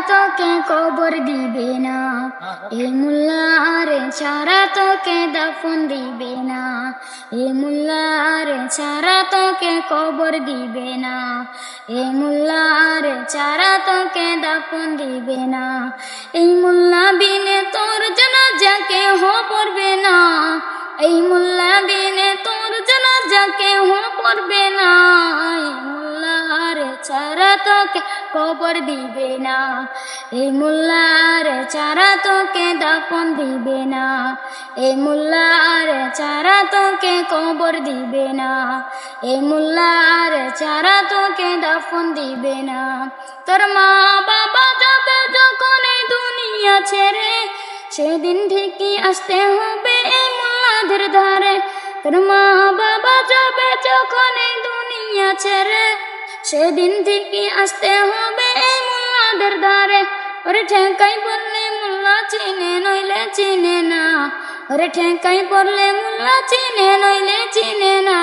তোকে কবর দিবে না। এ মুল্লারে ছাড়া তোকে দাফন দিবে না। এ মুল্লারে ছাড়া তোকে কবর দিবে না। এ মুল্লারে ছাড়া তোকে দাফন দিবে না। এই মুল্লা বিনে তোর ছাড়া তোকে কবর দিবে না। এই মুল্লার ছাড়া তোকে দাফন দিবে না। এই মুল্লার ছাড়া তোকে কবর দিবে না। এই মুল্লার ছাড়া তোকে দাফন দিবে না। তোর মা বাবা যাবে যখন এই দুনিয়া ছেড়ে, সেদিন ঠিকই আসতে হবে এই মুল্লাদের ধারে। তোর মা বাবা যাবে যখন এই দুনিয়া ছেড়ে সেদিন ঠিকই আসতে হবে মুল্লাদের ধারে ওরে ঠেকাই বললে মুল্লা চিনে, নইলে চিনে না। ওরে ঠেকাই পড়লে মুল্লা চিনে, নইলে চিনে না।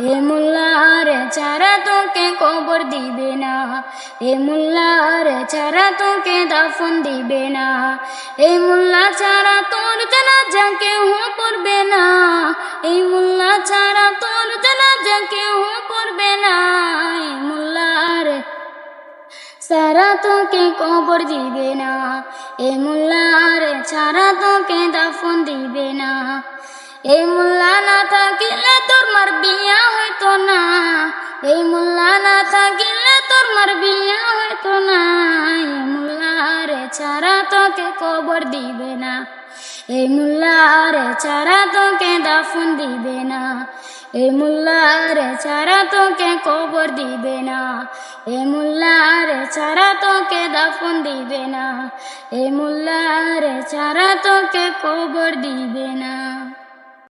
এ মুল্লারে ছাড়া তোকে কবর দিবে না। এ মুল্লারে ছাড়া তোকে দাফন দিবে না। এই মুল্লা ছাড়া তোর জানাজা কেউ পড়বে না। এই মুল্লা ছাড়া তোর জানাজা কেউ পড়বে না। সারা তোকে কবর দিবে না। এ মুল্লারে ছাড়া তোকে দাফন দিবে না। এই মুল্লা না থাকিলে তোর মার বিয়া হইতো না। এই মুল্লা না থাকিলে তোর মার বিয়া হইতো না। এই মুল্লারে ছাড়া তোকে কবর দিবে না। এই মুল্লারে ছাড়া তোকে দাফন দিবে না। এ মুল্লারে ছাড়া তোকে কবর দিবে না। এ মুল্লারে ছাড়া তোকে দাফন দিবে না। এ মুল্লারে ছাড়া তোকে কবর দিবে না।